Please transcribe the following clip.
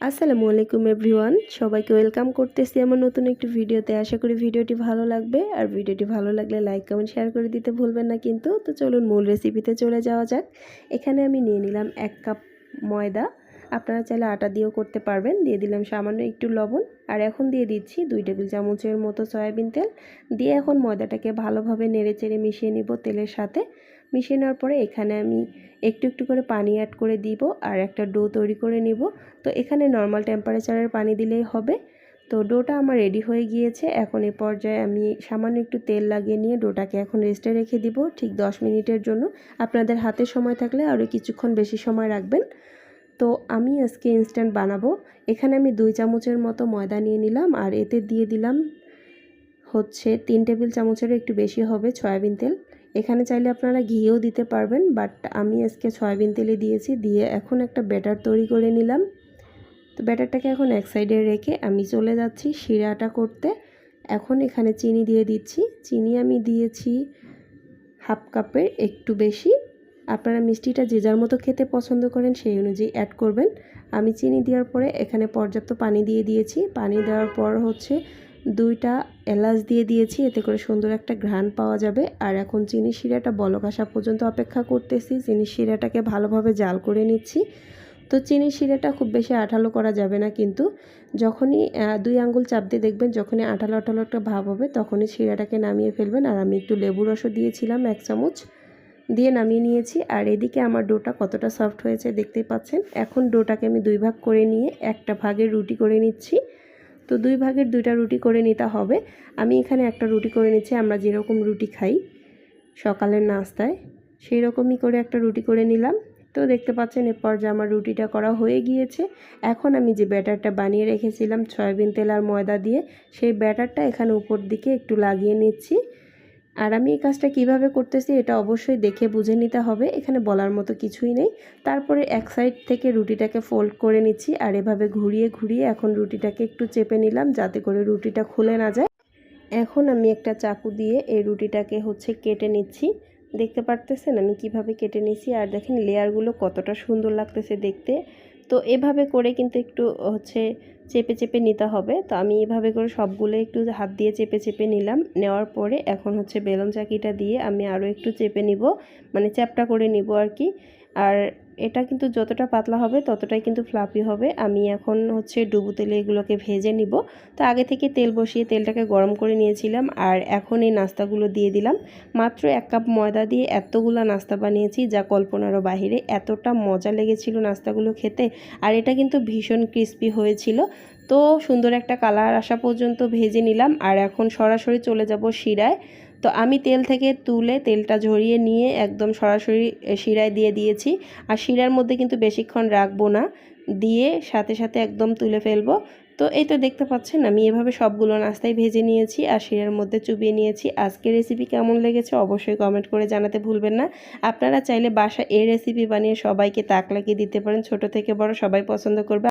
আসসালামু আলাইকুম এভরিওয়ান, সবাইকে ওয়েলকাম করতেছি আমার নতুন একটি ভিডিওতে। আশা করি ভিডিওটি ভালো লাগবে, আর ভিডিওটি ভালো লাগলে লাইক, কমেন্ট, শেয়ার করে দিতে ভুলবেন না কিন্তু। তো চলুন মূল রেসিপিতে চলে যাওয়া যাক। এখানে আমি নিয়ে নিলাম এক কাপ ময়দা। আপনারা চাইলে আটা দিয়েও করতে পারবেন। দিয়ে দিলাম সামান্য একটু লবণ। আর এখন দিয়ে দিচ্ছি দুই টেবিল চামচের মতো সয়াবিন তেল। দিয়ে এখন ময়দাটাকে ভালোভাবে নেড়ে চেড়ে মিশিয়ে নিব তেলের সাথে। মিশিয়ে নেওয়ার পরে এখানে আমি একটু একটু করে পানি অ্যাড করে দিব আর একটা ডো তৈরি করে নিব। তো এখানে নর্মাল টেম্পারেচারের পানি দিলেই হবে। তো ডোটা আমার রেডি হয়ে গিয়েছে। এখন এ পর্যায়ে আমি সামান্য একটু তেল লাগিয়ে নিয়ে ডোটাকে এখন রেস্টে রেখে দিব ঠিক 10 মিনিটের জন্য। আপনাদের হাতে সময় থাকলে আরও কিছুক্ষণ বেশি সময় রাখবেন। তো আমি আজকে ইনস্ট্যান্ট বানাবো। এখানে আমি দুই চামচের মতো ময়দা নিয়ে নিলাম আর এতে দিয়ে দিলাম হচ্ছে তিন টেবিল চামচেরও একটু বেশি হবে, সয়াবিন তেল। এখানে চাইলে আপনারা ঘিও দিতে পারবেন বাট আমি আজকে সয়াবিন তেলে দিয়েছি, দিয়ে এখন একটা ব্যাটার তৈরি করে নিলাম। তো ব্যাটারটাকে এখন এক সাইডে রেখে আমি চলে যাচ্ছি শিরাটা করতে। এখন এখানে চিনি দিয়ে দিচ্ছি। চিনি আমি দিয়েছি হাফ কাপের, একটু বেশি। আপনারা মিষ্টিটা যে যার মতো খেতে পছন্দ করেন সেই অনুযায়ী অ্যাড করবেন। আমি চিনি দেওয়ার পরে এখানে পর্যাপ্ত পানি দিয়ে দিয়েছি। পানি দেওয়ার পর হচ্ছে দুইটা এলাচ দিয়ে দিয়েছি, এতে করে সুন্দর একটা ঘ্রাণ পাওয়া যাবে। আর এখন চিনি শিরাটা বলক আসা পর্যন্ত অপেক্ষা করতেছি। চিনি শিরাটাকে ভালোভাবে জাল করে নিচ্ছি। তো চিনি শিরাটা খুব বেশি আঠালো করা যাবে না কিন্তু, যখনই দুই আঙ্গুল চাপ দিয়ে দেখবেন যখনই আঠালো আঠালো একটা ভাব হবে, তখনই শিরাটাকে নামিয়ে ফেলবেন। আর আমি একটু লেবু রসও দিয়েছিলাম এক চামচ, দিয়ে নামিয়ে নিয়েছি। আর এদিকে আমার ডোটা কতটা সফট হয়েছে দেখতেই পাচ্ছেন। এখন ডোটাকে আমি দুই ভাগ করে নিয়ে একটা ভাগের রুটি করে নিচ্ছি। তো দুই ভাগের দুইটা রুটি করে নিতে হবে। আমি এখানে একটা রুটি করে নিচ্ছি, আমরা যেরকম রুটি খাই সকালের নাস্তায় সেই রকমই করে একটা রুটি করে নিলাম। তো দেখতে পাচ্ছেন, এরপর যে আমার রুটিটা করা হয়ে গিয়েছে, এখন আমি যে ব্যাটারটা বানিয়ে রেখেছিলাম, সয়াবিন তেল আর ময়দা দিয়ে, সেই ব্যাটারটা এখানে উপর দিকে একটু লাগিয়ে নিচ্ছি। আর আমি এই কাজটা কীভাবে করতেছি এটা অবশ্যই দেখে বুঝে নিতে হবে, এখানে বলার মতো কিছুই নেই। তারপরে এক সাইড থেকে রুটিটাকে ফোল্ড করে নিচ্ছি আর এভাবে ঘুরিয়ে ঘুরিয়ে এখন রুটিটাকে একটু চেপে নিলাম যাতে করে রুটিটা খুলে না যায়। এখন আমি একটা চাকু দিয়ে এই রুটিটাকে হচ্ছে কেটে নিচ্ছি। দেখতে পারতেছেন আমি কীভাবে কেটে নিছি আর দেখেন লেয়ারগুলো কতটা সুন্দর লাগতেছে দেখতে। তো এভাবে করে কিন্তু একটু, হচ্ছে, চেপে চেপে নিতে হবে। তো আমি এভাবে করে সবগুলো একটু হাত দিয়ে চেপে চেপে নিলাম। নেওয়ার পরে এখন হচ্ছে বেলন চাকিটা দিয়ে আমি আরও একটু চেপে নিব মানে চ্যাপটা করে নিব আর কি। আর এটা কিন্তু যতটা পাতলা হবে, ততটাই কিন্তু ফ্লাফি হবে। আমি এখন হচ্ছে ডুবু তেলে এগুলোকে ভেজে নিব। তো আগে থেকে তেল বসিয়ে তেলটাকে গরম করে নিয়েছিলাম আর এখন এই নাস্তাগুলো দিয়ে দিলাম। মাত্র এক কাপ ময়দা দিয়ে এতগুলো নাস্তা বানিয়েছি যা কল্পনারও বাহিরে। এতটা মজা লেগেছিল নাস্তাগুলো খেতে আর এটা কিন্তু ভীষণ ক্রিস্পি হয়েছিল। তো সুন্দর একটা কালার আসা পর্যন্ত ভেজে নিলাম আর এখন সরাসরি চলে যাব শিরায়। তো আমি তেল থেকে তুলে তেলটা ঝরিয়ে নিয়ে একদম সরাসরি শিরায় দিয়ে দিয়েছি। আর শিরার মধ্যে কিন্তু বেশিক্ষণ রাখব না। দিয়ে সাথে সাথে একদম তুলে ফেলব। তো এই তো দেখতে পাচ্ছেন, আমি এভাবে সবগুলো নাস্তায় ভেজে নিয়েছি আর শিরার মধ্যে চুবিয়ে নিয়েছি। আজকের রেসিপি কেমন লেগেছে অবশ্যই কমেন্ট করে জানাতে ভুলবেন না। আপনারা চাইলে বাসা এই রেসিপি বানিয়ে সবাইকে তাক লাগিয়ে দিতে পারেন। ছোট থেকে বড় সবাই পছন্দ করবে।